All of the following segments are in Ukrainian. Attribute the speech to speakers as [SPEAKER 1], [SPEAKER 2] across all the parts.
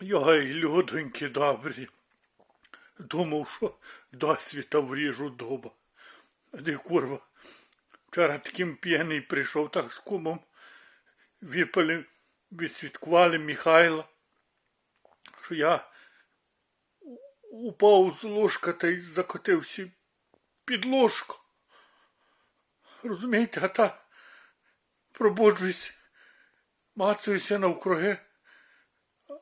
[SPEAKER 1] Йой, людоньки добрі. Думав, що досвіта вріжу доба. Де курва? Вчора таким п'яний прийшов так з кумом. Випали, відсвяткували Михайла, що я упав з ложка та й закотився під ложку. Розумієте, а та пробуджуюсь, мацаюся навкруги,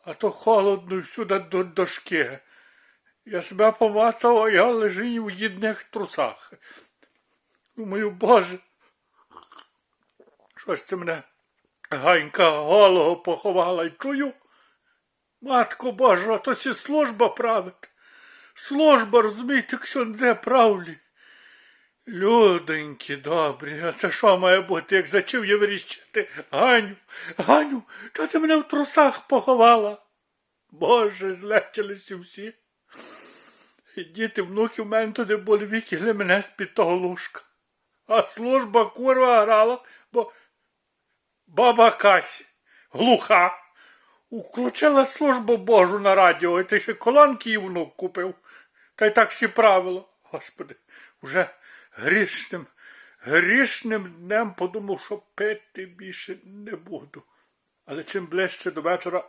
[SPEAKER 1] а то холодно всюди до дошки. Я себе помацав, а я лежу в їдних трусах. Думаю, Боже, що ж це мене ганька голого поховала і чую. Матко Божа, то сі служба править. Служба, розумієте, ксьондзе правлі. Людоньки добрі, а це що має бути, як зачив я вирішити? Ганю, Ганю, та ти мене в трусах поховала. Боже, злетілися всі. Діти, внуки в мене туди були викигли мене з-під того ложка. А служба курва грала, бо баба Кась, глуха, включила службу Божу на радіо, і ти ще колонки їй внук купив. Та й так всі правило. Господи, вже грішним, грішним днем подумав, що пити більше не буду. Але чим ближче до вечора,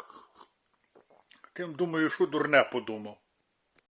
[SPEAKER 1] тим думаю, що дурне подумав.